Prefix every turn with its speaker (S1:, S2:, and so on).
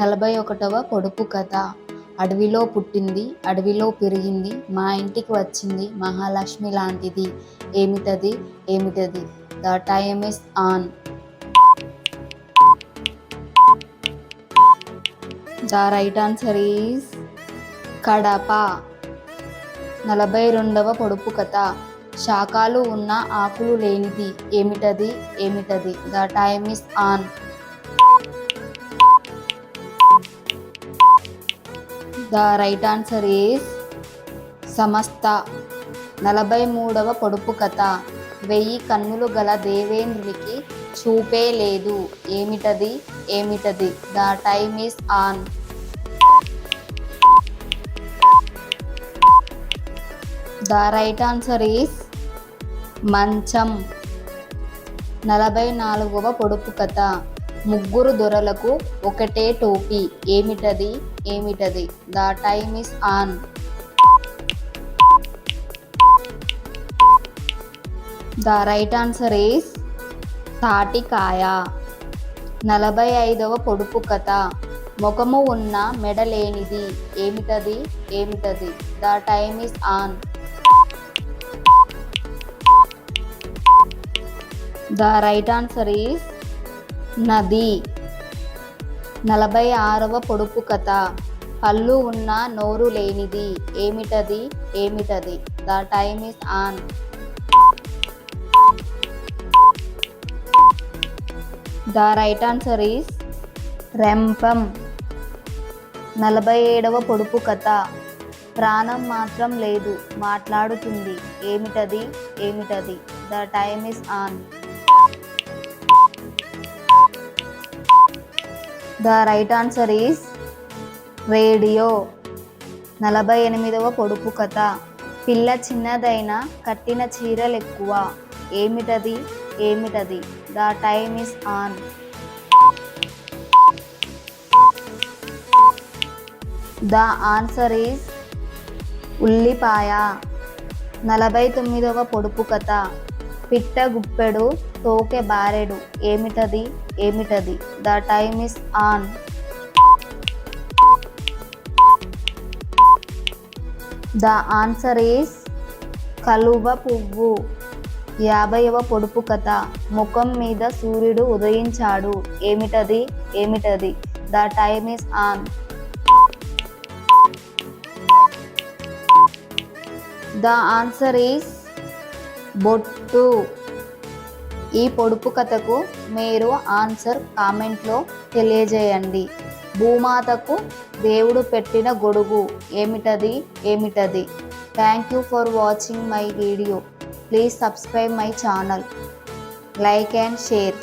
S1: నలభై ఒకటవ పొడుపు కథ. అడవిలో పుట్టింది అడవిలో పెరిగింది మా ఇంటికి వచ్చింది మహాలక్ష్మి లాంటిది. ఏమిటది? ఏమిటది? The time is on. The right answer is Kadapa. నలభై రెండవ పొడుపు కథ. శాఖలు ఉన్న ఆకులు లేనిది. ఏమిటది? ఏమిటది? The time is on. The right answer is సమస్త. నలభై మూడవ పొడుపు కథ. వెయ్యి కన్నులు గల దేవేంద్రుడికి చూపే లేదు. ఏమిటది? ఏమిటది? The time is on. The right answer is మంచం. నలభై నాలుగవ పొడుపు కథ. ముగ్గురు దొరలకు ఒకటే టోపీ. ఏమిటది? ఏమిటది? The time is on. The right answer is తాటికాయ. నలభై ఐదవ పొడుపు కథ. ముఖము ఉన్న మెడ లేనిది ఏమిటది? ఏమిటది? The time is on. The right answer is నది. నలభై ఆరవ పొడుపు కథ. పళ్ళు ఉన్న నోరు లేనిది. ఏమిటది? ఏమిటది? The time is on. The right answer is రెంపం నలభై ఏడవ పొడుపు కథ. ప్రాణం మాత్రం లేదు. మాట్లాడుతుంది. ఏమిటది? ఏమిటది? The time is on. The right answer is radio. నలభై ఎనిమిదవ పొడుపు కథ. పిల్ల చిన్నదైన కట్టిన చీరలు ఎక్కువ. ఏమిటది? ఏమిటది? The time is on. The answer is ఉల్లిపాయ. నలభై తొమ్మిదవ పొడుపు కథ. పిట్ట గుప్పెడు తోకె బారెడు. ఏమిటది? ఏమిటది? The time is on. The answer is కలువ పువ్వు. యాభైవ పొడుపు కథ. ముఖం మీద సూర్యుడు ఉదయించాడు. ఏమిటది? ఏమిటది? The time is on. The answer is బొట్టు. ఈ పొడుపు కథకు మీరు ఆన్సర్ కామెంట్లో తెలియజేయండి. భూమాతకు దేవుడు పెట్టిన గొడుగు ఏమిటది? ఏమిటది? Thank you for watching my video please subscribe my channel like and share